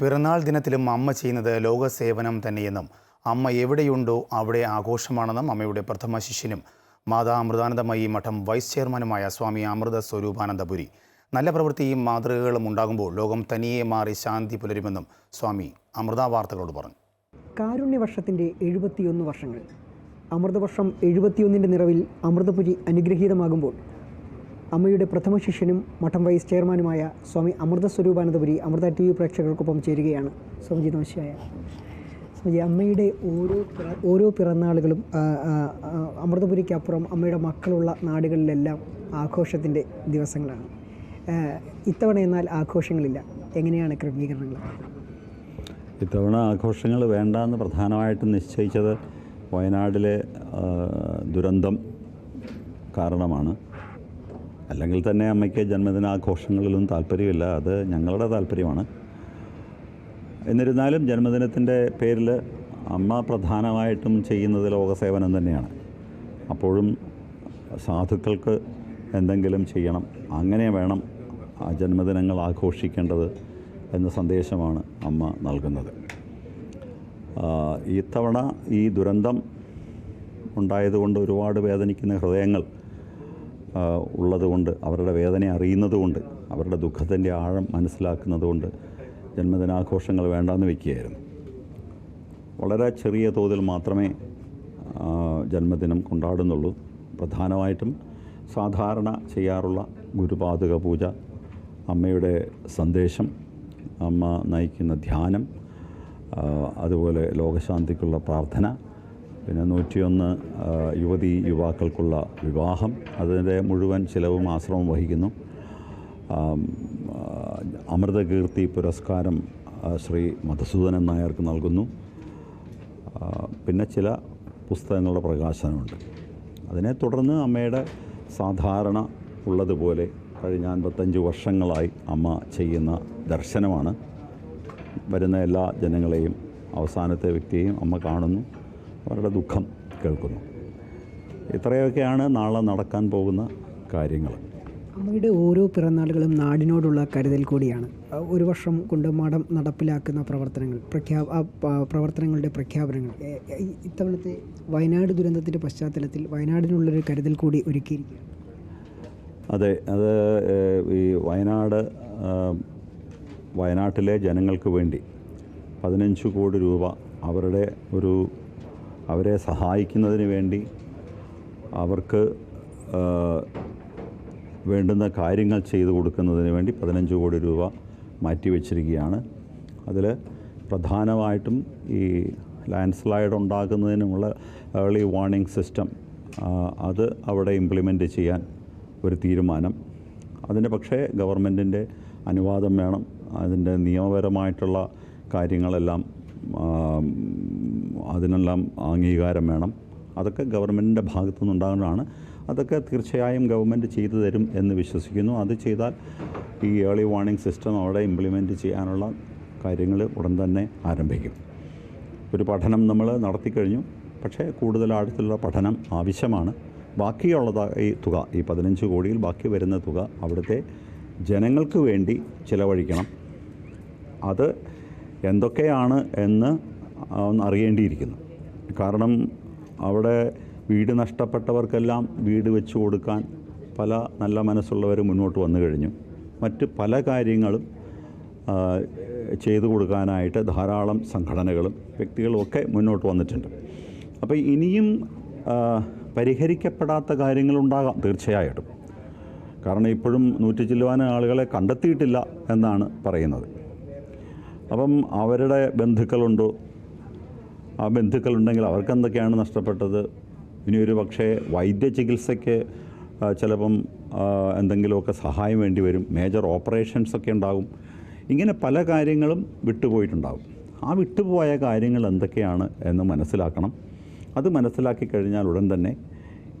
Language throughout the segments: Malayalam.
പിറന്നാൾ ദിനത്തിലും അമ്മ ചെയ്യുന്നത് ലോകസേവനം തന്നെയെന്നും അമ്മ എവിടെയുണ്ടോ അവിടെ ആഘോഷമാണെന്നും അമ്മയുടെ പ്രഥമ ശിഷ്യനും മാതാ അമൃതാനന്ദമയി മഠം വൈസ് ചെയർമാനുമായ സ്വാമി അമൃത സ്വരൂപാനന്ദപുരി. നല്ല പ്രവൃത്തിയും മാതൃകകളും ഉണ്ടാകുമ്പോൾ ലോകം തനിയെ മാറി ശാന്തി പുലരുമെന്നും സ്വാമി അമൃത വാർത്തകളോട് പറഞ്ഞു. കാരുണ്യവർഷത്തിന്റെ എഴുപത്തിയൊന്ന് വർഷങ്ങൾ. അമൃതവർഷം എഴുപത്തിയൊന്നിന്റെ നിറവിൽ അമൃതപുരി അനുഗ്രഹീതമാകുമ്പോൾ അമ്മയുടെ പ്രഥമ ശിഷ്യനും മഠം വൈസ് ചെയർമാനുമായ സ്വാമി അമൃത സ്വരൂപാനന്ദപുരി അമൃത ടി വി പ്രേക്ഷകർക്കൊപ്പം ചേരുകയാണ്. സ്വാമിജി നമശിയായ സ്വാമിജി അമ്മയുടെ ഓരോ ഓരോ പിറന്നാളുകളും അമൃതപുരിക്കപ്പുറം അമ്മയുടെ മക്കളുള്ള നാടുകളിലെല്ലാം ആഘോഷത്തിന്റെ ദിവസങ്ങളാണ്. ഇത്തവണ എന്നാൽ ആഘോഷങ്ങളില്ല. എങ്ങനെയാണ് ക്രമീകരണങ്ങൾ? ഇത്തവണ ആഘോഷങ്ങൾ വേണ്ടാന്ന് പ്രധാനമായിട്ടും നിശ്ചയിച്ചത് വയനാട്ടിലെ ദുരന്തം കാരണമാണ്. അല്ലെങ്കിൽ തന്നെ അമ്മയ്ക്ക് ജന്മദിനാഘോഷങ്ങളിലും താല്പര്യമില്ല. അത് ഞങ്ങളുടെ താല്പര്യമാണ്. എന്നിരുന്നാലും ജന്മദിനത്തിന്റെ പേരിൽ അമ്മ പ്രധാനമായിട്ടും ചെയ്യുന്നത് ലോകസേവനം തന്നെയാണ്. അപ്പോഴും സാധുക്കൾക്ക് എന്തെങ്കിലും ചെയ്യണം. അങ്ങനെ വേണം ആ ജന്മദിനങ്ങൾ ആഘോഷിക്കേണ്ടത് എന്ന സന്ദേശമാണ് അമ്മ നൽകുന്നത്. ഇത്തവണ ഈ ദുരന്തം ഉണ്ടായതുകൊണ്ട് ഒരുപാട് വേദനിക്കുന്ന ഹൃദയങ്ങൾ ഉള്ളതുകൊണ്ട് അവരുടെ വേദന അറിയുന്നതുകൊണ്ട് അവരുടെ ദുഃഖത്തിന്റെ ആഴം മനസ്സിലാക്കുന്നതുകൊണ്ട് ജന്മദിനാഘോഷങ്ങൾ വേണ്ടാന്ന് വയ്ക്കുകയായിരുന്നു വളരെ ചെറിയ തോതിൽ മാത്രമേ ജന്മദിനം കൊണ്ടാടുന്നുള്ളൂ. പ്രധാനമായിട്ടും സാധാരണ ചെയ്യാറുള്ള ഗുരുപാതുക പൂജ അമ്മയുടെ സന്ദേശം അമ്മ നയിക്കുന്ന ധ്യാനം അതുപോലെ ലോകശാന്തിക്കുള്ള പ്രാർത്ഥന പിന്നെ നൂറ്റിയൊന്ന് യുവതി യുവാക്കൾക്കുള്ള വിവാഹം. അതിന്റെ മുഴുവൻ ചിലവും ആശ്രമം വഹിക്കുന്നു. അമൃതകീർത്തി പുരസ്കാരം ശ്രീ മധുസൂദനൻ നായർക്ക് നൽകുന്നു. പിന്നെ ചില പുസ്തകങ്ങളുടെ പ്രകാശനമുണ്ട്. അതിനെ തുടർന്ന് അമ്മയുടെ സാധാരണ ഉള്ളതുപോലെ കഴിഞ്ഞ അൻപത്തഞ്ച് വർഷങ്ങളായി അമ്മ ചെയ്യുന്ന ദർശനമാണ്. വരുന്ന എല്ലാ ജനങ്ങളെയും അവസാനത്തെ വ്യക്തിയെയും അമ്മ കാണുന്നു. അവരുടെ ദുഃഖം കേൾക്കുന്നു. ഇത്രയൊക്കെയാണ് നാളെ നടക്കാൻ പോകുന്ന കാര്യങ്ങൾ. അമ്മയുടെ ഓരോ പിറന്നാളുകളും നാടിനോടുള്ള കരുതൽ കൂടിയാണ്. ഒരു വർഷം കൊണ്ട് മഠം നടപ്പിലാക്കുന്ന പ്രവർത്തനങ്ങൾ പ്രഖ്യാ പ്രവർത്തനങ്ങളുടെ പ്രഖ്യാപനങ്ങൾ. ഇത്തവണത്തെ വയനാട് ദുരന്തത്തിന്റെ പശ്ചാത്തലത്തിൽ വയനാടിനുള്ളൊരു കരുതൽ കൂടി ഒരുക്കിയിരിക്കുകയാണ്. അതെ അത് ഈ വയനാട് വയനാട്ടിലെ ജനങ്ങൾക്ക് വേണ്ടി പതിനഞ്ച് കോടി രൂപ അവരുടെ ഒരു അവരെ സഹായിക്കുന്നതിന് വേണ്ടി അവർക്ക് വേണ്ടുന്ന കാര്യങ്ങൾ ചെയ്തു കൊടുക്കുന്നതിന് വേണ്ടി പതിനഞ്ച് കോടി രൂപ മാറ്റിവെച്ചിരിക്കുകയാണ് അതിൽ പ്രധാനമായിട്ടും ഈ ലാൻഡ് സ്ലൈഡ് ഉണ്ടാകുന്നതിനുമുള്ള ഏർലി വാർണിംഗ് സിസ്റ്റം അത് അവിടെ ഇംപ്ലിമെന്റ് ചെയ്യാൻ ഒരു തീരുമാനം. അതിന് പക്ഷേ ഗവൺമെന്റിന്റെ അനുവാദം വേണം. അതിന്റെ നിയമപരമായിട്ടുള്ള കാര്യങ്ങളെല്ലാം അതിനെല്ലാം അംഗീകാരം വേണം. അതൊക്കെ ഗവൺമെന്റിന്റെ ഭാഗത്തു നിന്നുണ്ടാകുന്നതാണ്. അതൊക്കെ തീർച്ചയായും ഗവൺമെന്റ് ചെയ്തു തരും എന്ന് വിശ്വസിക്കുന്നു. അത് ചെയ്താൽ ഈ ഏർലി വാർണിംഗ് സിസ്റ്റം അവിടെ ഇംപ്ലിമെന്റ് ചെയ്യാനുള്ള കാര്യങ്ങൾ ഉടൻ തന്നെ ആരംഭിക്കും. ഒരു പഠനം നമ്മൾ നടത്തിക്കഴിഞ്ഞു പക്ഷേ കൂടുതൽ ആഴത്തിലുള്ള പഠനം ആവശ്യമാണ്. ബാക്കിയുള്ളത് ഈ തുക ഈ പതിനഞ്ച് കോടിയിൽ ബാക്കി വരുന്ന തുക അവിടുത്തെ ജനങ്ങൾക്ക് വേണ്ടി ചിലവഴിക്കണം. അത് എന്തൊക്കെയാണ് എന്ന് ഒന്ന് അറിയേണ്ടിയിരിക്കുന്നു. കാരണം അവിടെ വീട് നഷ്ടപ്പെട്ടവർക്കെല്ലാം വീട് വെച്ച് കൊടുക്കാൻ പല നല്ല മനസ്സുള്ളവർ മുന്നോട്ട് വന്നു കഴിഞ്ഞു. മറ്റ് പല കാര്യങ്ങളും ചെയ്തു കൊടുക്കാനായിട്ട് ധാരാളം സംഘടനകളും വ്യക്തികളും ഒക്കെ മുന്നോട്ട് വന്നിട്ടുണ്ട്. അപ്പോൾ ഇനിയും പരിഹരിക്കപ്പെടാത്ത കാര്യങ്ങളുണ്ടാകാം തീർച്ചയായിട്ടും. കാരണം ഇപ്പോഴും നൂറ്റി ചില്ലുവാന ആളുകളെ കണ്ടെത്തിയിട്ടില്ല എന്നാണ് പറയുന്നത്. അപ്പം അവരുടെ ബന്ധുക്കളുണ്ടോ? ആ ബന്ധുക്കളുണ്ടെങ്കിൽ അവർക്ക് എന്തൊക്കെയാണ് നഷ്ടപ്പെട്ടത്? ഇനി ഒരു പക്ഷേ വൈദ്യ ചികിത്സയ്ക്ക് ചിലപ്പം എന്തെങ്കിലുമൊക്കെ സഹായം വേണ്ടി വരും. മേജർ ഓപ്പറേഷൻസ് ഒക്കെ ഉണ്ടാകും. ഇങ്ങനെ പല കാര്യങ്ങളും വിട്ടുപോയിട്ടുണ്ടാകും. ആ വിട്ടുപോയ കാര്യങ്ങൾ എന്തൊക്കെയാണ് എന്ന് മനസ്സിലാക്കണം. അത് മനസ്സിലാക്കി കഴിഞ്ഞാൽ ഉടൻ തന്നെ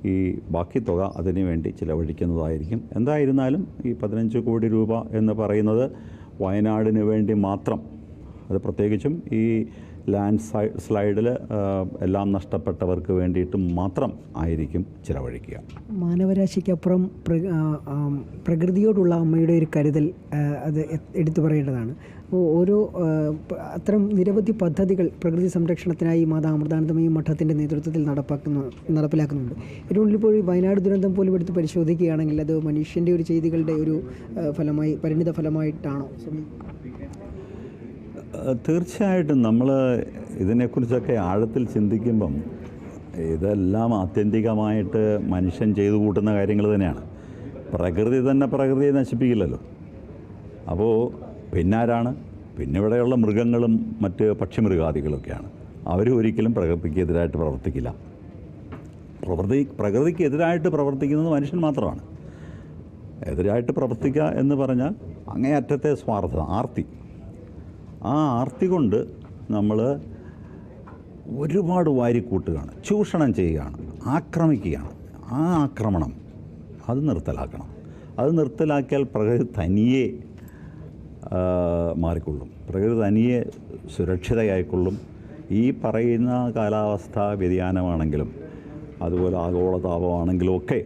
ഈ ബാക്കി തുക അതിനു വേണ്ടി ചിലവഴിക്കുന്നതായിരിക്കും. എന്തായിരുന്നാലും ഈ പതിനഞ്ച് കോടി രൂപ എന്ന് പറയുന്നത് വയനാടിന് വേണ്ടി മാത്രം. അത് പ്രത്യേകിച്ചും ഈ ലാൻഡ് സ്ലൈഡിൽ എല്ലാം നഷ്ടപ്പെട്ടവർക്ക് വേണ്ടിയിട്ട് മാത്രം ആയിരിക്കും ചിലവഴിക്കുക. മാനവരാശിക്കപ്പുറം പ്ര പ്രകൃതിയോടുള്ള അമ്മയുടെ ഒരു കരുതൽ അത് എടുത്തു പറയേണ്ടതാണ്. ഓരോ അത്തരം നിരവധി പദ്ധതികൾ പ്രകൃതി സംരക്ഷണത്തിനായി മാതാ അമൃതാനന്ദമയും മഠത്തിന്റെ നേതൃത്വത്തിൽ നടപ്പാക്കുന്നു നടപ്പിലാക്കുന്നുണ്ട്. ഏറ്റവും പോയി വയനാട് ദുരന്തം പോലും എടുത്ത് പരിശോധിക്കുകയാണെങ്കിൽ അത് മനുഷ്യന്റെ ഒരു ചെയ്തികളുടെ ഒരു ഫലമായി പരിണിത ഫലമായിട്ടാണോ? തീർച്ചയായിട്ടും നമ്മൾ ഇതിനെക്കുറിച്ചൊക്കെ ആഴത്തിൽ ചിന്തിക്കുമ്പം ഇതെല്ലാം ആത്യന്തികമായിട്ട് മനുഷ്യൻ ചെയ്തു കൂട്ടുന്ന കാര്യങ്ങൾ തന്നെയാണ്. പ്രകൃതി തന്നെ പ്രകൃതിയെ നശിപ്പിക്കില്ലല്ലോ. അപ്പോൾ പിന്നാരാണ്? പിന്നെ ഇവിടെയുള്ള മൃഗങ്ങളും മറ്റ് പക്ഷിമൃഗാദികളൊക്കെയാണ്. അവരും ഒരിക്കലും പ്രകൃതിക്കെതിരായിട്ട് പ്രവർത്തിക്കില്ല. പ്രകൃതി പ്രകൃതിക്കെതിരായിട്ട് പ്രവർത്തിക്കുന്നത് മനുഷ്യൻ മാത്രമാണ്. എതിരായിട്ട് പ്രവർത്തിക്കുക എന്ന് പറഞ്ഞാൽ അങ്ങേയറ്റത്തെ സ്വാർത്ഥത ആർത്തി. ആ ആർത്തി കൊണ്ട് നമ്മൾ ഒരുപാട് വാരിക്കൂട്ടുകയാണ് ചൂഷണം ചെയ്യുകയാണ് ആക്രമിക്കുകയാണ്. ആ ആക്രമണം അത് നിർത്തലാക്കണം. അത് നിർത്തലാക്കിയാൽ പ്രകൃതി തനിയെ മാറിക്കൊള്ളും. പ്രകൃതി തനിയെ സുരക്ഷിതയായിക്കൊള്ളും. ഈ പറയുന്ന കാലാവസ്ഥ വ്യതിയാനമാണെങ്കിലും അതുപോലെ ആഗോളതാപമാണെങ്കിലും ഒക്കെ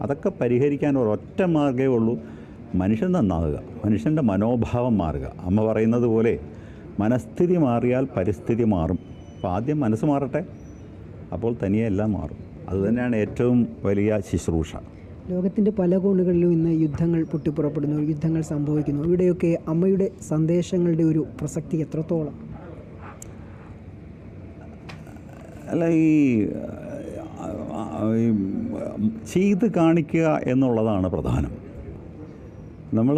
അതൊക്കെ പരിഹരിക്കാൻ ഒരൊറ്റ മാർഗമേ ഉള്ളൂ. മനുഷ്യൻ നന്നാകുക മനുഷ്യന്റെ മനോഭാവം മാറുക. അമ്മ പറയുന്നത് പോലെ മനസ്ഥിതി മാറിയാൽ പരിസ്ഥിതി മാറും. അപ്പോൾ ആദ്യം മനസ്സ് മാറട്ടെ അപ്പോൾ തനിയെ എല്ലാം മാറും. അതുതന്നെയാണ് ഏറ്റവും വലിയ ശുശ്രൂഷ. ലോകത്തിന്റെ പല കോണുകളിലും ഇന്ന് യുദ്ധങ്ങൾ പൊട്ടിപ്പുറപ്പെടുന്നു യുദ്ധങ്ങൾ സംഭവിക്കുന്നു. ഇവിടെയൊക്കെ അമ്മയുടെ സന്ദേശങ്ങളുടെ ഒരു പ്രസക്തി എത്രത്തോളം? അല്ല ഈ ചെയ്ത് കാണിക്കുക എന്നുള്ളതാണ് പ്രധാനം. നമ്മൾ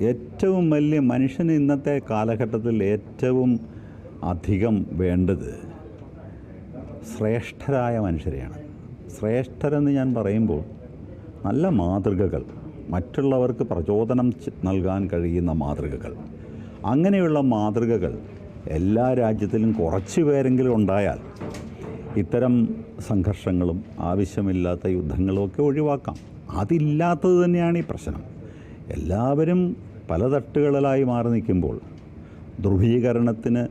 ഏറ്റവും വലിയ മനുഷ്യന് ഇന്നത്തെ കാലഘട്ടത്തിൽ ഏറ്റവും അധികം വേണ്ടത് ശ്രേഷ്ഠരായ മനുഷ്യരെയാണ്. ശ്രേഷ്ഠരെന്ന് ഞാൻ പറയുമ്പോൾ നല്ല മാതൃകകൾ മറ്റുള്ളവർക്ക് പ്രചോദനം നൽകാൻ കഴിയുന്ന മാതൃകകൾ. അങ്ങനെയുള്ള മാതൃകകൾ എല്ലാ രാജ്യത്തിലും കുറച്ച് പേരെങ്കിലും ഉണ്ടായാൽ ഇത്തരം സംഘർഷങ്ങളും ആവശ്യമില്ലാത്ത യുദ്ധങ്ങളും ഒക്കെ ഒഴിവാക്കാം. അതില്ലാത്തത് തന്നെയാണ് ഈ പ്രശ്നം. എല്ലാവരും പല തട്ടുകളിലായി മാറി നിൽക്കുമ്പോൾ ധ്രുവീകരണത്തിന്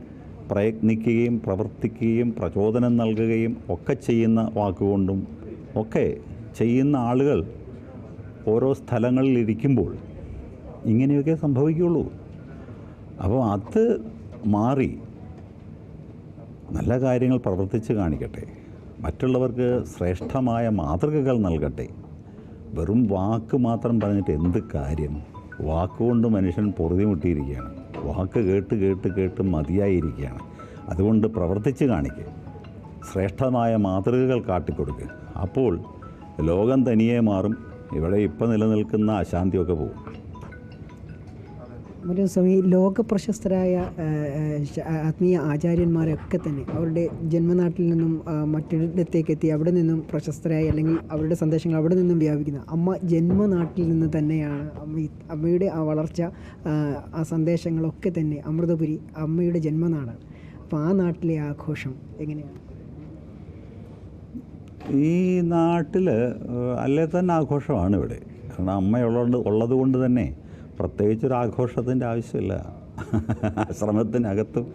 പ്രയത്നിക്കുകയും പ്രവർത്തിക്കുകയും പ്രചോദനം നൽകുകയും ഒക്കെ ചെയ്യുന്ന വാക്കുകൊണ്ടും ഒക്കെ ചെയ്യുന്ന ആളുകൾ ഓരോ സ്ഥലങ്ങളിൽ ഇരിക്കുമ്പോൾ ഇങ്ങനെയൊക്കെ സംഭവിക്കുള്ളൂ. അപ്പോൾ അത് മാറി നല്ല കാര്യങ്ങൾ പ്രവർത്തിച്ച് കാണിക്കട്ടെ. മറ്റുള്ളവർക്ക് ശ്രേഷ്ഠമായ മാതൃകകൾ നൽകട്ടെ. വെറും വാക്ക് മാത്രം പറഞ്ഞിട്ട് എന്ത് കാര്യം? വാക്കുകൊണ്ട് മനുഷ്യൻ പൊറുതിമുട്ടിയിരിക്കുകയാണ്. വാക്ക് കേട്ട് കേട്ട് കേട്ട് മതിയായിരിക്കുകയാണ്. അതുകൊണ്ട് പ്രവർത്തിച്ച് കാണിക്കുക ശ്രേഷ്ഠമായ മാതൃകകൾ കാട്ടിക്കൊടുക്കുക അപ്പോൾ ലോകം തനിയെ മാറും. ഇവിടെ ഇപ്പം നിലനിൽക്കുന്ന അശാന്തിയൊക്കെ പോകും സമയം ലോക പ്രശസ്തരായ ആത്മീയ ആചാര്യന്മാരൊക്കെ തന്നെ അവരുടെ ജന്മനാട്ടിൽ നിന്നും മറ്റൊരിടത്തേക്ക് എത്തി അവിടെ നിന്നും പ്രശസ്തരായി അല്ലെങ്കിൽ അവരുടെ സന്ദേശങ്ങൾ അവിടെ നിന്നും വ്യാപിക്കുന്ന അമ്മ ജന്മനാട്ടിൽ നിന്ന് തന്നെയാണ് അമ്മ അമ്മയുടെ ആ വളർച്ച ആ സന്ദേശങ്ങളൊക്കെ തന്നെ അമൃതപുരി അമ്മയുടെ ജന്മനാടാണ്. അപ്പോൾ ആ നാട്ടിലെ ആഘോഷം എങ്ങനെയാണ്? ഈ നാട്ടിൽ അല്ലേ തന്നെ ആഘോഷമാണ് ഇവിടെ. കാരണം അമ്മയുള്ളത് ഉള്ളത് കൊണ്ട് തന്നെ പ്രത്യേകിച്ചൊരു ആഘോഷത്തിന്റെ ആവശ്യമില്ല. ആശ്രമത്തിനകത്തും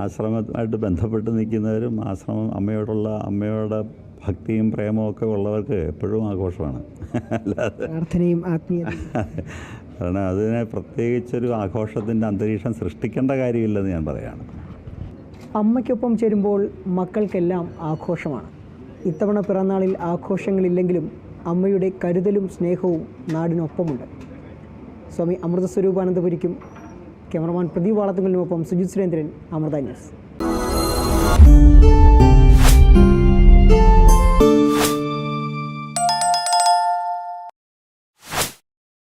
ആശ്രമമായിട്ട് ബന്ധപ്പെട്ട് നിൽക്കുന്നവരും ആശ്രമം അമ്മയോടുള്ള അമ്മയുടെ ഭക്തിയും പ്രേമവും ഒക്കെ ഉള്ളവർക്ക് എപ്പോഴും ആഘോഷമാണ്. പ്രാർത്ഥനയും കാരണം അതിനെ പ്രത്യേകിച്ചൊരു ആഘോഷത്തിന്റെ അന്തരീക്ഷം സൃഷ്ടിക്കേണ്ട കാര്യമില്ലെന്ന് ഞാൻ പറയുകയാണ് അമ്മയ്ക്കൊപ്പം ചേരുമ്പോൾ മക്കൾക്കെല്ലാം ആഘോഷമാണ്. ഇത്തവണ പിറന്നാളിൽ ആഘോഷങ്ങളില്ലെങ്കിലും അമ്മയുടെ കരുതലും സ്നേഹവും നാടിനൊപ്പമുണ്ട്. സ്വാമി അമൃത സ്വരൂപാനന്ദപുരിക്കും ക്യാമറമാൻ പ്രദീപ് വാളത്തുങ്കലിനുമൊപ്പം സുജിത് സുരേന്ദ്രൻ അമൃത ന്യൂസ്.